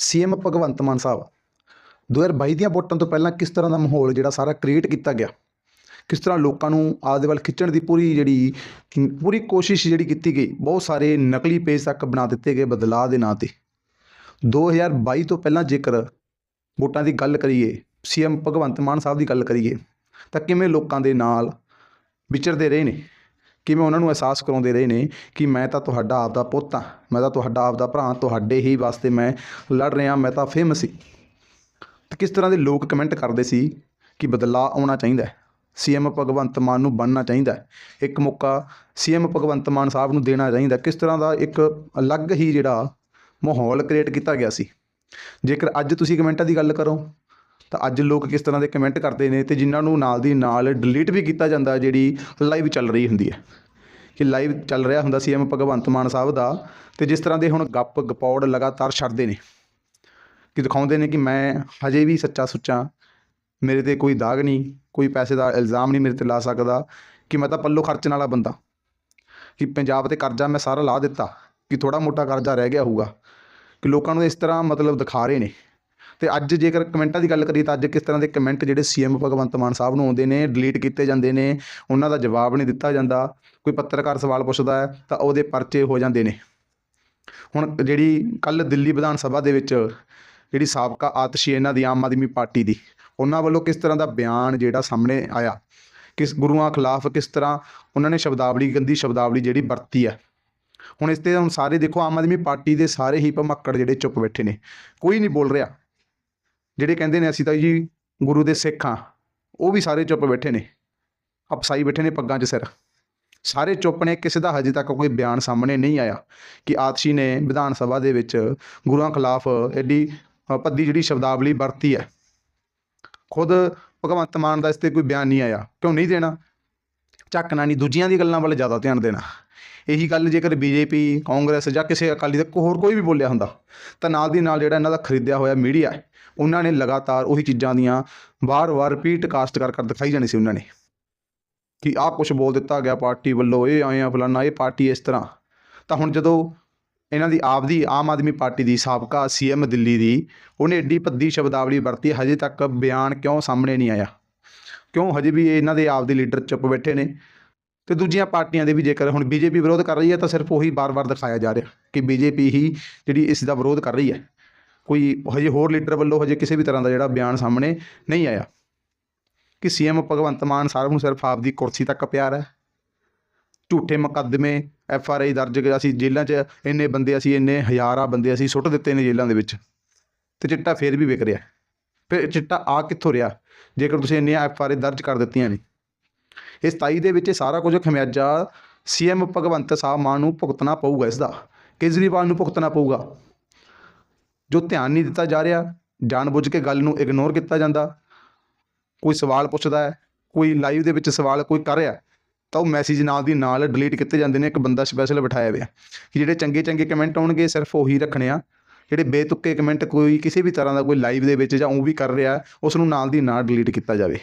CM Bhagwant Mann ਸਾਹਿਬ 2022 ਦੀਆਂ ਵੋਟਾਂ ਤੋਂ ਪਹਿਲਾਂ ਕਿਸ ਤਰ੍ਹਾਂ ਦਾ ਮਾਹੌਲ ਜਿਹੜਾ ਸਾਰਾ ਕ੍ਰੀਏਟ ਕੀਤਾ ਗਿਆ? ਕਿਸ ਤਰ੍ਹਾਂ ਲੋਕਾਂ ਨੂੰ ਆਪਦੇ ਵੱਲ ਖਿੱਚਣ ਦੀ ਪੂਰੀ ਜਿਹੜੀ ਪੂਰੀ ਕੋਸ਼ਿਸ਼ ਜਿਹੜੀ ਕੀਤੀ ਗਈ, ਬਹੁਤ ਸਾਰੇ ਨਕਲੀ ਪੇਜ ਤੱਕ ਬਣਾ ਦਿੱਤੇ ਗਏ ਬਦਲਾਅ ਦੇ ਨਾਂ ਤੇ। 2022 ਤੋਂ ਪਹਿਲਾਂ ਜੇਕਰ ਵੋਟਾਂ ਦੀ ਗੱਲ ਕਰੀਏ, ਸੀਐਮ ਭਗਵੰਤ ਮਾਨ ਸਾਹਿਬ ਦੀ ਗੱਲ ਕਰੀਏ, ਤਾਂ ਕਿਵੇਂ ਲੋਕਾਂ ਦੇ ਨਾਲ ਵਿਚਰਦੇ ਰਹੇ ਨੇ? ਕਿਵੇਂ ਉਹਨਾਂ ਨੂੰ ਅਹਿਸਾਸ ਕਰਾਉਂਦੇ ਰਹੇ ਨੇ ਕਿ ਮੈਂ ਤਾਂ ਤੁਹਾਡਾ ਆਪਦਾ ਪੁੱਤ ਹਾਂ, ਮੈਂ ਤਾਂ ਤੁਹਾਡਾ ਆਪਦਾ ਭਰਾ ਤੁਹਾਡੇ ਹੀ ਵਾਸਤੇ ਮੈਂ ਲੜ ਰਿਹਾ, ਮੈਂ ਤਾਂ ਫੇਮਸ ਸੀ। ਤੇ ਕਿਸ ਤਰ੍ਹਾਂ ਦੇ ਲੋਕ ਕਮੈਂਟ ਕਰਦੇ ਸੀ ਕਿ ਬਦਲਾਅ ਆਉਣਾ ਚਾਹੀਦਾ ਹੈ? ਸੀਐਮ ਭਗਵੰਤ ਮਾਨ ਨੂੰ ਬਣਨਾ ਚਾਹੀਦਾ ਹੈ। ਇੱਕ ਮੌਕਾ ਸੀਐਮ ਭਗਵੰਤ ਮਾਨ ਸਾਹਿਬ ਨੂੰ ਦੇਣਾ ਚਾਹੀਦਾ ਕਿਸ ਤਰ੍ਹਾਂ ਦਾ ਇੱਕ ਅਲੱਗ ਹੀ ਜਿਹੜਾ ਮਾਹੌਲ ਕ੍ਰੀਏਟ ਕੀਤਾ ਗਿਆ ਸੀ। ਜੇਕਰ ਅੱਜ ਤੁਸੀਂ ਕਮੈਂਟਾਂ ਦੀ ਗੱਲ ਕਰੋ ਤਾਂ ਅੱਜ ਲੋਕ ਕਿਸ ਤਰ੍ਹਾਂ ਦੇ ਕਮੈਂਟ ਕਰਦੇ ਨੇ ਤੇ ਜਿਨ੍ਹਾਂ ਨੂੰ ਨਾਲ ਦੀ ਨਾਲ ਡਿਲੀਟ ਵੀ ਕੀਤਾ ਜਾਂਦਾ ਜਿਹੜੀ ਲਾਈਵ ਚੱਲ ਰਹੀ ਹੁੰਦੀ ਹੈ। ਕਿ ਲਾਈਵ ਚੱਲ ਰਿਹਾ ਹੁੰਦਾ ਸੀ ਸੀਐਮ ਭਗਵੰਤ ਮਾਨ ਸਾਹਿਬ ਦਾ ਤੇ ਜਿਸ ਤਰ੍ਹਾਂ ਦੇ ਹੁਣ ਗੱਪ ਗਪੌੜ ਲਗਾਤਾਰ ਛੱਡਦੇ ਨੇ। ਕਿ ਦਿਖਾਉਂਦੇ ਨੇ ਕਿ ਮੈਂ ਹਜੇ ਵੀ ਸੱਚਾ ਸੁੱਚਾ, ਮੇਰੇ ਤੇ ਕੋਈ ਦਾਗ ਨਹੀਂ, ਕੋਈ ਪੈਸੇ ਦਾ ਇਲਜ਼ਾਮ ਨਹੀਂ ਮੇਰੇ ਤੇ ਲਾ ਸਕਦਾ ਕਿ ਮੈਂ ਤਾਂ ਪੱਲੋ ਖਰਚਣ ਵਾਲਾ ਬੰਦਾ। ਕਿ ਪੰਜਾਬ ਤੇ ਕਰਜ਼ਾ ਮੈਂ ਸਾਰਾ ਲਾ ਦਿੱਤਾ, ਕਿ ਥੋੜਾ ਮੋਟਾ ਕਰਜ਼ਾ ਰਹਿ ਗਿਆ ਹੋਊਗਾ। ਕਿ ਲੋਕਾਂ ਨੂੰ ਇਸ ਤਰ੍ਹਾਂ ਮਤਲਬ ਦਿਖਾ ਰਹੇ ਨੇ। ਤੇ ਅੱਜ ਜੇਕਰ ਕਮੈਂਟਾਂ ਦੀ ਗੱਲ ਕਰੀਏ ਤਾਂ ਅੱਜ ਕਿਸ ਤਰ੍ਹਾਂ ਦੇ ਕਮੈਂਟ ਜਿਹੜੇ ਸੀਐਮ ਭਗਵੰਤ ਮਾਨ ਸਾਹਿਬ ਨੂੰ ਆਉਂਦੇ ਨੇ ਡਿਲੀਟ ਕੀਤੇ ਜਾਂਦੇ ਨੇ, ਉਹਨਾਂ ਦਾ ਜਵਾਬ ਨਹੀਂ ਦਿੱਤਾ ਜਾਂਦਾ, ਕੋਈ ਪੱਤਰਕਾਰ ਸਵਾਲ ਪੁੱਛਦਾ ਹੈ, ਤਾਂ ਉਹਦੇ ਪਰਚੇ ਹੋ ਜਾਂਦੇ ਨੇ। ਹੁਣ ਜਿਹੜੀ ਕੱਲ ਦਿੱਲੀ ਵਿਧਾਨ ਸਭਾ ਦੇ ਵਿੱਚ ਜਿਹੜੀ ਸਾਬਕਾ ਆਤਸ਼ੀ ਇਹਨਾਂ ਦੀ ਆਮ ਆਦਮੀ ਪਾਰਟੀ ਦੀ, ਉਹਨਾਂ ਵੱਲੋਂ ਕਿਸ ਤਰ੍ਹਾਂ ਦਾ ਬਿਆਨ ਜਿਹੜਾ ਸਾਹਮਣੇ ਆਇਆ? ਕਿਸ ਗੁਰੂਆਂ ਖਿਲਾਫ ਕਿਸ ਤਰ੍ਹਾਂ ਉਹਨਾਂ ਨੇ ਸ਼ਬਦਾਵਲੀ, ਗੰਦੀ ਸ਼ਬਦਾਵਲੀ ਜਿਹੜੀ ਵਰਤੀ ਹੈ? ਹੁਣ ਇਸ ਤੇ ਹੁਣ ਸਾਰੇ ਦੇਖੋ, ਆਮ ਆਦਮੀ ਪਾਰਟੀ ਦੇ ਸਾਰੇ ਹੀ ਭਮੱਕੜ ਜਿਹੜੇ ਚੁੱਪ ਬੈਠੇ ਨੇ, ਕੋਈ ਨਹੀਂ ਬੋਲ ਰਿਹਾ। ਜਿਹੜੇ ਕਹਿੰਦੇ ਨੇ ਅਸੀਂ ਤਾਂ ਜੀ ਗੁਰੂ ਦੇ ਸਿੱਖ ਹਾਂ ਉਹ ਵੀ ਸਾਰੇ ਚੁੱਪ ਬੈਠੇ ਨੇ ਅਪਸਾਈ ਬੈਠੇ ਨੇ ਪੱਗਾਂ 'ਚ ਸਿਰ। ਸਾਰੇ ਚੁੱਪ ਨੇ ਕਿਸੇ ਦਾ ਹਜੇ ਤੱਕ ਕੋਈ ਬਿਆਨ ਸਾਹਮਣੇ ਨਹੀਂ ਆਇਆ ਕਿ ਆਤਸ਼ੀ ਨੇ ਵਿਧਾਨ ਸਭਾ ਦੇ ਵਿੱਚ ਗੁਰੂਆਂ ਖਿਲਾਫ ਐਡੀ ਅ, ਜਿਹੜੀ ਸ਼ਬਦਾਵਲੀ ਵਰਤੀ ਹੈ। ਖੁਦ ਭਗਵੰਤ ਮਾਨ ਦਾ ਇਸ 'ਤੇ ਕੋਈ ਬਿਆਨ ਨਹੀਂ ਆਇਆ ਕਿਉਂ ਨਹੀਂ ਦੇਣਾ? ਝੱਕਣਾ ਨਹੀਂ ਦੂਜੀਆਂ ਦੀ ਗੱਲਾਂ ਵੱਲ ਜ਼ਿਆਦਾ ਧਿਆਨ ਦੇਣਾ। ਇਹੀ ਗੱਲ ਜੇਕਰ ਬੀਜੇਪੀ ਕਾਂਗਰਸ ਜਾਂ ਕਿਸੇ ਅਕਾਲੀ ਦਲ ਹੋਰ ਕੋਈ ਵੀ ਬੋਲਿਆ ਹੁੰਦਾ ਤਾਂ ਨਾਲ ਦੀ ਨਾਲ ਜਿਹੜਾ ਇਹਨਾਂ ਦਾ ਖਰੀਦਿਆ ਹੋਇਆ ਮੀਡੀਆ ਹੈ ਉਹਨਾਂ ਨੇ ਲਗਾਤਾਰ ਉਹੀ ਚੀਜ਼ਾਂ ਦੀਆਂ ਵਾਰ-ਵਾਰ ਰਿਪੀਟ ਕਾਸਟ ਕਰ ਕਰ ਦਿਖਾਈ ਜਾਣੀ ਸੀ ਉਹਨਾਂ ਨੇ। ਕਿ ਆਹ ਕੁਝ ਬੋਲ ਦਿੱਤਾ ਗਿਆ ਪਾਰਟੀ ਵੱਲੋਂ, ਇਹ ਆਏ ਆ ਫਲਾਨਾ, ਇਹ ਪਾਰਟੀ ਇਸ ਤਰ੍ਹਾਂ। ਤਾਂ ਹੁਣ ਜਦੋਂ ਇਹਨਾਂ ਦੀ ਆਪਦੀ ਆਮ ਆਦਮੀ ਪਾਰਟੀ ਦੀ ਸਾਬਕਾ ਸੀਐਮ ਦਿੱਲੀ ਦੀ, ਉਹਨੇ ਏਡੀ ਭੱਦੀ ਸ਼ਬਦਾਵਲੀ ਵਰਤੀ, ਹਜੇ ਤੱਕ ਬਿਆਨ ਕਿਉਂ ਸਾਹਮਣੇ ਨਹੀਂ ਆਇਆ? ਕਿਉਂ ਹਜੇ ਵੀ ਇਹਨਾਂ ਦੇ ਆਪਦੇ ਲੀਡਰ ਚੁੱਪ ਬੈਠੇ ਨੇ? ਤੇ ਦੂਜੀਆਂ ਪਾਰਟੀਆਂ ਦੇ ਵੀ ਜੇਕਰ ਹੁਣ ਬੀਜੇਪੀ ਵਿਰੋਧ ਕਰ ਰਹੀ ਹੈ, ਤਾਂ ਸਿਰਫ ਉਹੀ ਬਾਰ-ਬਾਰ ਦਿਖਾਇਆ ਜਾ ਰਿਹਾ ਕਿ ਬੀਜੇਪੀ ਹੀ ਜਿਹੜੀ ਇਸ ਦਾ ਵਿਰੋਧ ਕਰ ਰਹੀ ਹੈ। ਕੋਈ ਹਜੇ ਹੋਰ ਲੀਡਰ ਵੱਲੋਂ ਹਜੇ ਕਿਸੇ ਵੀ ਤਰ੍ਹਾਂ ਦਾ ਜਿਹੜਾ ਬਿਆਨ ਸਾਹਮਣੇ ਨਹੀਂ ਆਇਆ। ਕਿ ਸੀਐਮ ਭਗਵੰਤ ਮਾਨ ਸਾਹਿਬ ਨੂੰ ਸਿਰਫ ਆਪਦੀ ਕੁਰਸੀ ਤੱਕ ਪਿਆਰ ਹੈ। ਝੂਠੇ ਮੁਕੱਦਮੇ, ਐਫ ਆਰ ਆਈ ਦਰਜ ਅਸੀਂ ਜੇਲ੍ਹਾਂ 'ਚ, ਇੰਨੇ ਬੰਦੇ ਅਸੀਂ, ਇੰਨੇ ਹਜ਼ਾਰਾਂ ਬੰਦੇ ਅਸੀਂ ਸੁੱਟ ਦਿੱਤੇ ਨੇ ਜੇਲ੍ਹਾਂ ਦੇ ਵਿੱਚ। ਤੇ ਚਿੱਟਾ ਫੇਰ ਵੀ ਵਿਕ ਰਿਹਾ। ਫਿਰ ਚਿੱਟਾ ਆ ਕਿੱਥੋਂ ਰਿਹਾ? ਜੇਕਰ ਤੁਸੀਂ ਇੰਨੀਆਂ ਐਫ ਆਰ ਆਈ ਦਰਜ ਕਰ ਦਿੱਤੀਆਂ ਨੇ। ਇਸ 27 ਦੇ ਵਿੱਚ ਇਹ ਸਾਰਾ ਕੁਝ ਖਮਿਆਜਾ ਸੀਐਮ ਭਗਵੰਤ ਸਾਹਿਬ ਮਾਨ ਨੂੰ ਭੁਗਤਣਾ ਪਊਗਾ ਇਸ ਦਾ। ਕੇਜਰੀਵਾਲ ਨੂੰ ਭੁਗਤਣਾ ਪਊਗਾ। ਜੋ ਧਿਆਨ ਨਹੀਂ ਦਿੱਤਾ ਜਾ ਰਿਹਾ, ਜਾਣਬੁੱਝ ਕੇ ਗੱਲ ਨੂੰ ਇਗਨੋਰ ਕੀਤਾ ਜਾਂਦਾ। ਕੋਈ ਸਵਾਲ ਪੁੱਛਦਾ ਹੈ, ਕੋਈ ਲਾਈਵ ਦੇ ਵਿੱਚ ਸਵਾਲ ਕੋਈ ਕਰ ਰਿਹਾ ਤਾਂ ਉਹ ਮੈਸੇਜ ਨਾਲ ਦੀ ਨਾਲ ਡਿਲੀਟ ਕੀਤੇ ਜਾਂਦੇ ਨੇ, ਇੱਕ ਬੰਦਾ ਸਪੈਸ਼ਲ ਬਿਠਾਇਆ ਹੋਇਆ ਕਿ ਜਿਹੜੇ ਚੰਗੇ ਚੰਗੇ ਕਮੈਂਟ ਆਉਣਗੇ, ਸਿਰਫ ਉਹੀ ਰੱਖਣੇ ਆ। ਜਿਹੜੇ ਬੇਤੁੱਕੇ ਕਮੈਂਟ ਕੋਈ ਕਿਸੇ ਵੀ ਤਰ੍ਹਾਂ ਦਾ ਕੋਈ ਲਾਈਵ ਦੇ ਵਿੱਚ ਜਾਂ ਉਹ ਵੀ ਕਰ ਰਿਹਾ ਉਸ ਨੂੰ ਨਾਲ ਦੀ ਨਾਲ ਡਿਲੀਟ ਕੀਤਾ ਜਾਵੇ।